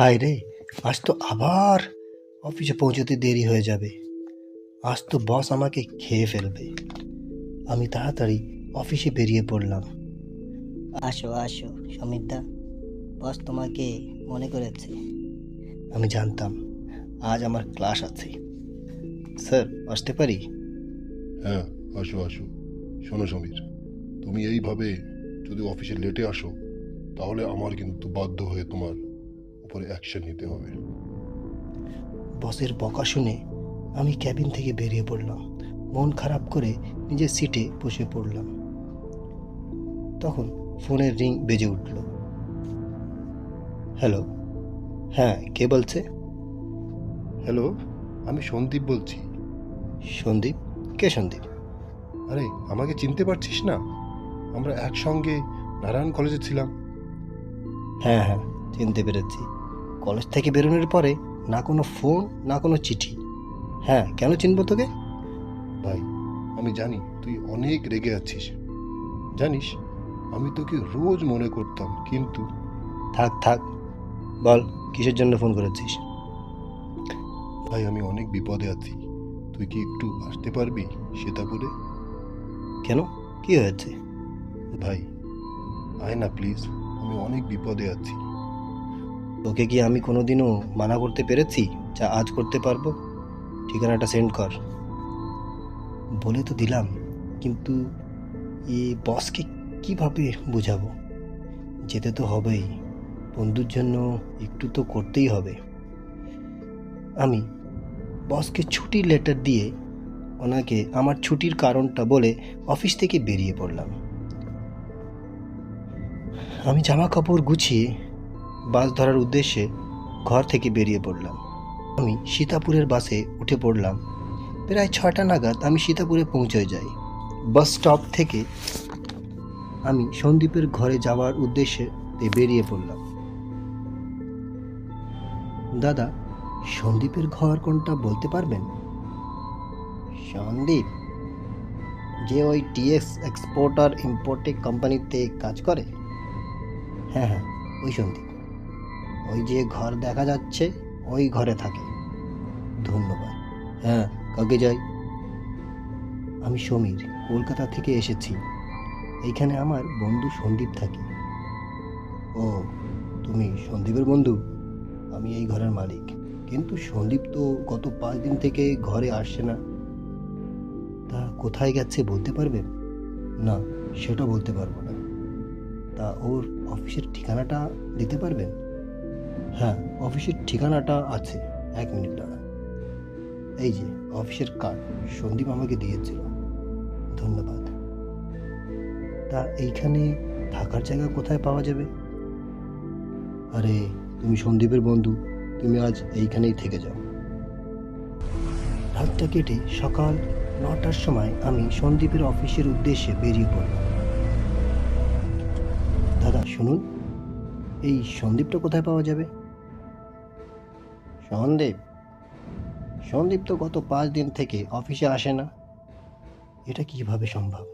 হায় রে আজ তো আবার অফিসে পৌঁছতে দেরি হয়ে যাবে। আজ তো বস আমাকে খেয়ে ফেলবে। আমি তাড়াতাড়ি অফিসে বেরিয়ে পড়লাম। আসো আসো সমীরদা বস তোমাকে মনে করেছে। আমি জানতাম আজ আমার ক্লাস আছে। স্যার আসতে পারি? হ্যাঁ আসো আসো। শোনো সমীর তুমি এইভাবে যদি অফিসে লেটে আসো তাহলে আমার কিন্তু বাধ্য হয়ে তোমার উপরে অ্যাকশন নিতে হবে। বসের বকা শুনে আমি ক্যাবিন থেকে বেরিয়ে পড়লাম। মন খারাপ করে নিজের সিটে বসে পড়লাম। তখন ফোনের রিং বেজে উঠল। হ্যালো হ্যাঁ কে বলছে? হ্যালো আমি সন্দীপ বলছি। সন্দীপ? কে সন্দীপ? আরে আমাকে চিনতে পারছিস না? আমরা একসঙ্গে নারায়ণ কলেজে ছিলাম। হ্যাঁ হ্যাঁ চিনতে পেরেছি। কলেজ থেকে বেরোনোর পরে না কোনো ফোন না কোনো চিঠি। হ্যাঁ কেন চিনবো তোকে? ভাই আমি জানি তুই অনেক রেগে আছিস। জানিস আমি তোকে রোজ মনে করতাম কিন্তু থাক থাক বল কিসের জন্য ফোন করেছিস? ভাই আমি অনেক বিপদে আছি। তুই কি একটু আসতে পারবি সীতাপুরে কেন? কি হয়েছে? ভাই আয় না প্লিজ। আমি অনেক বিপদে আছি। তোকে কি আমি কোনোদিনও মানা করতে পেরেছি যা আজ করতে পারব? ঠিকানাটা সেন্ড কর। বলে তো দিলাম, কিন্তু এ বসকে কীভাবে বোঝাবো? যেতে তো হবেই, বন্ধুর জন্য একটু তো করতেই হবে। আমি বসকে ছুটির লেটার দিয়ে ওনাকে আমার ছুটির কারণটা বলে অফিস থেকে বেরিয়ে পড়লাম। আমি জামা কাপড় গুছিয়ে বাস ধরার উদ্দেশ্যে ঘর থেকে বেরিয়ে পড়লাম। আমি সীতাপুরের বাসে উঠে পড়লাম। প্রায় ছটা নাগাদ আমি সীতাপুরে পৌঁছে যাই। বাস স্টপ থেকে আমি সন্দীপের ঘরে যাওয়ার উদ্দেশ্যে বেরিয়ে পড়লাম। দাদা, সন্দীপের ঘর কোনটা বলতে পারবেন? সন্দীপ, যে ওই টিএক্স এক্সপোর্টার ইম্পোর্টের কোম্পানিতে কাজ করে? হ্যাঁ হ্যাঁ ওই সন্দীপ। ওই যে ঘর দেখা যাচ্ছে, ওই ঘরে থাকে। ধন্যবাদ। হ্যাঁ কাকে যাই? আমি সমীর, কলকাতা থেকে এসেছি। এইখানে আমার বন্ধু সন্দীপ থাকে। ও, তুমি সন্দীপের বন্ধু? আমি এই ঘরের মালিক। কিন্তু সন্দীপ তো গত পাঁচ দিন থেকে ঘরে আসছে না। তা কোথায় গেছে বলতে পারবে? না, সেটা বলতে পারব না। তা ওর অফিসের ঠিকানাটা দিতে পারবেন? হ্যাঁ অফিসের ঠিকানাটা আছে। এক মিনিট দাঁড়া। এই যে, অফিসের কার্ড, সন্দীপ আমাকে দিয়েছিল। ধন্যবাদ। তা এইখানে থাকার জায়গা কোথায় পাওয়া যাবে? আরে, তুমি সন্দীপের বন্ধু, তুমি আজ এইখানেই থেকে যাও। রাতটা কেটে সকাল নটার সময় আমি সন্দীপের অফিসের উদ্দেশ্যে বেরিয়ে পড়লাম। দাদা, শুনুন। এই সন্দীপটা কোথায় পাওয়া যাবে? সন্দীপ? সন্দীপ তো গত পাঁচ দিন থেকে অফিসে আসে না। এটা কীভাবে সম্ভব?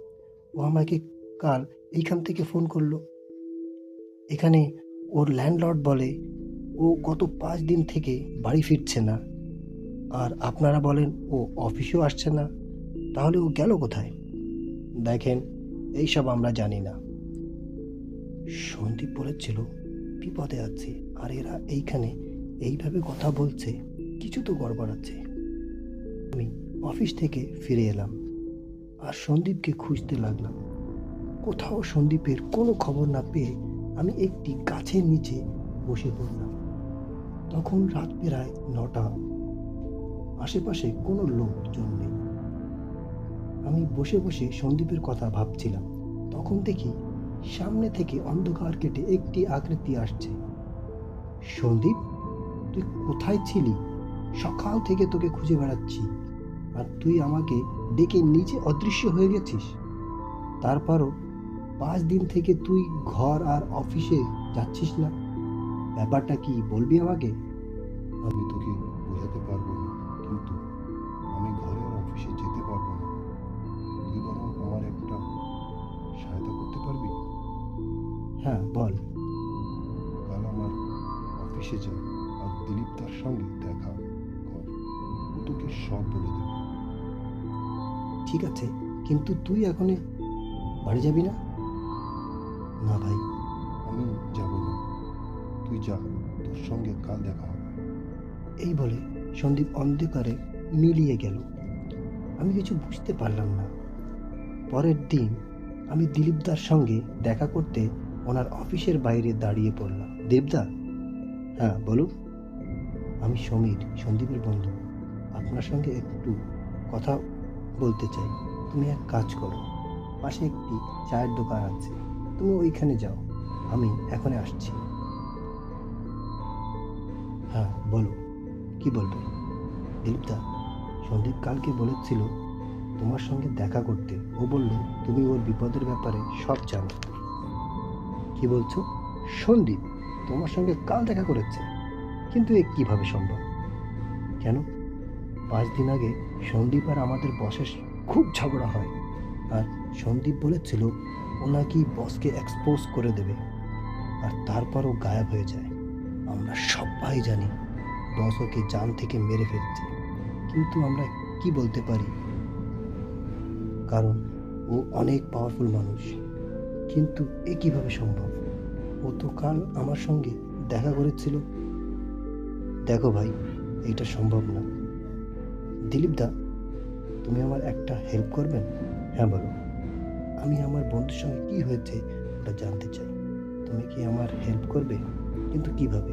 ও আমাকে কাল এইখান থেকে ফোন করল। এখানে ওর ল্যান্ডলর্ড বলে, ও গত পাঁচ দিন থেকে বাড়ি ফিরছে না। আর আপনারা বলেন, ও অফিসেও আসছে না। তাহলে ও গেল কোথায়? দেখেন, এইসব আমরা জানি না। সন্দীপ বলেছিল বিপদে আছে, আর এরা এইখানে এইভাবে কথা বলছে, কিছু তো গড়বড় আছে আমি অফিস থেকে ফিরে এলাম, আর সন্দীপকে খুঁজতে লাগলাম। কোথাও সন্দীপের কোনো খবর না পেয়ে আমি একটি গাছের নিচে বসে পড়লাম। তখন রাত প্রায় নটা। আশেপাশে কোনো লোকজন নেই। আমি বসে বসে সন্দীপের কথা ভাবছিলাম। তখন দেখি সামনে থেকে অন্ধকার কেটে একটি আকৃতি আসছে। সন্দীপ, তুই কোথায় ছিলি? সকাল থেকে তোকে খুঁজে বেড়াচ্ছি। আর তুই আমাকে ডেকে নিচে অদৃশ্য হয়ে গেছিস। তারপরও পাঁচ দিন থেকে তুই ঘর আর অফিসে যাচ্ছিস না। ব্যাপারটা কি বলবি আমাকে? আমি তোকে বোঝাতে পারব হ্যাঁ বল। কাল আমার অফিসে যা দিলীপ তার সঙ্গে দেখা কর। ও তোকে সব বলে দেবে। ঠিক আছে কিন্তু তুই এখন বাড়ি যাবি না? না ভাই। আমি যাব না। তুই যা তোর সঙ্গে কাল দেখা হবে। এই বলে সন্দীপ অন্ধকারে মিলিয়ে গেল। আমি কিছু বুঝতে পারলাম না। পরের দিন আমি দিলীপদার সঙ্গে দেখা করতে ওনার অফিসের বাইরে দাঁড়িয়ে পড়লাম। দেবদা? হ্যাঁ বলুন। আমি সমীর, সন্দীপের বন্ধু। আপনার সঙ্গে একটু কথা বলতে চাই। তুমি এক কাজ করো। পাশে একটি চায়ের দোকান আছে। তুমি ওইখানে যাও। আমি এখনই আসছি। হ্যাঁ বলো। কি বলবে? দিলীপদা সন্দীপ কালকে বলেছিল তোমার সঙ্গে দেখা করতে। ও বলল, তুমি ওর বিপদের ব্যাপারে সব জানো। কি বলছো? সন্দীপ, তোমার সঙ্গে কাল দেখা করেছে। কিন্তু এ কীভাবে সম্ভব? কেন? পাঁচ দিন আগে সন্দীপ আর আমাদের বসের খুব ঝগড়া হয়। আর সন্দীপ বলেছিল, ও নাকি বসকে এক্সপোজ করে দেবে। আর তারপরও গায়েব হয়ে যায়। আমরা সবাই জানি, বস ওকে জান থেকে মেরে ফেলছে। কিন্তু আমরা কি বলতে পারি? কারণ ও অনেক পাওয়ারফুল মানুষ। কিন্তু এ কীভাবে সম্ভব? ও তো কাল আমার সঙ্গে দেখা করেছিল। দেখো ভাই এটা সম্ভব না। দিলীপ দা, তুমি আমার একটা হেল্প করবেন? হ্যাঁ বলো। আমি আমার বন্ধুর সঙ্গে কি হয়েছে ওটা জানতে চাই। তুমি কি আমার হেল্প করবে? কিন্তু কীভাবে?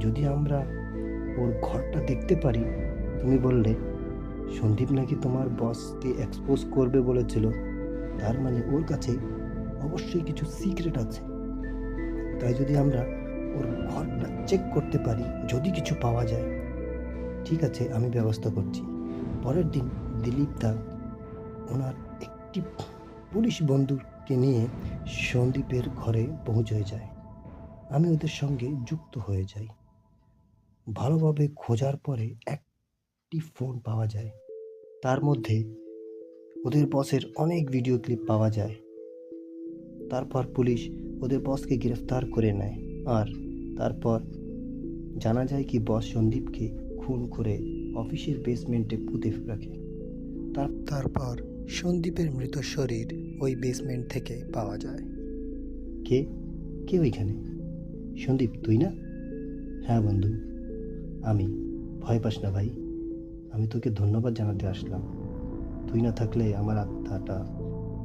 যদি আমরা ওর ঘরটা দেখতে পারি, তুমি বললে, সন্দীপ নাকি তোমার বসকে এক্সপোজ করবে বলেছিল। তার মানে ওর কাছে অবশ্যই কিছু সিক্রেট আছে। তাই যদি আমরা ওর ঘরটা চেক করতে পারি, যদি কিছু পাওয়া যায়, ঠিক আছে, আমি ব্যবস্থা করছি। পরের দিন দিলীপ দা ওনার একটি পুলিশ বন্ধুকে নিয়ে সন্দীপের ঘরে পৌঁছে যায়। আমি ওদের সঙ্গে যুক্ত হয়ে যাই। ভালোভাবে খোঁজার পরে একটি ফোন পাওয়া যায়। তার মধ্যে ওদের বসের অনেক ভিডিও ক্লিপ পাওয়া যায়। তারপর পুলিশ ওদের বসকে গ্রেফতার করে নেয়। আর তারপর জানা যায় কি বস সন্দীপকে খুন করে অফিসের বেসমেন্টে পুঁতে রাখে। তার তারপর সন্দীপের মৃত শরীর ওই বেসমেন্ট থেকে পাওয়া যায়। কে? কে ওইখানে? সন্দীপ, তুই না? হ্যাঁ বন্ধু, আমি। ভয় পাস না ভাই, আমি তোকে ধন্যবাদ জানাতে আসলাম। তুই না থাকলে আমার আত্মাটা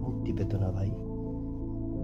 মুক্তি পেত না ভাই।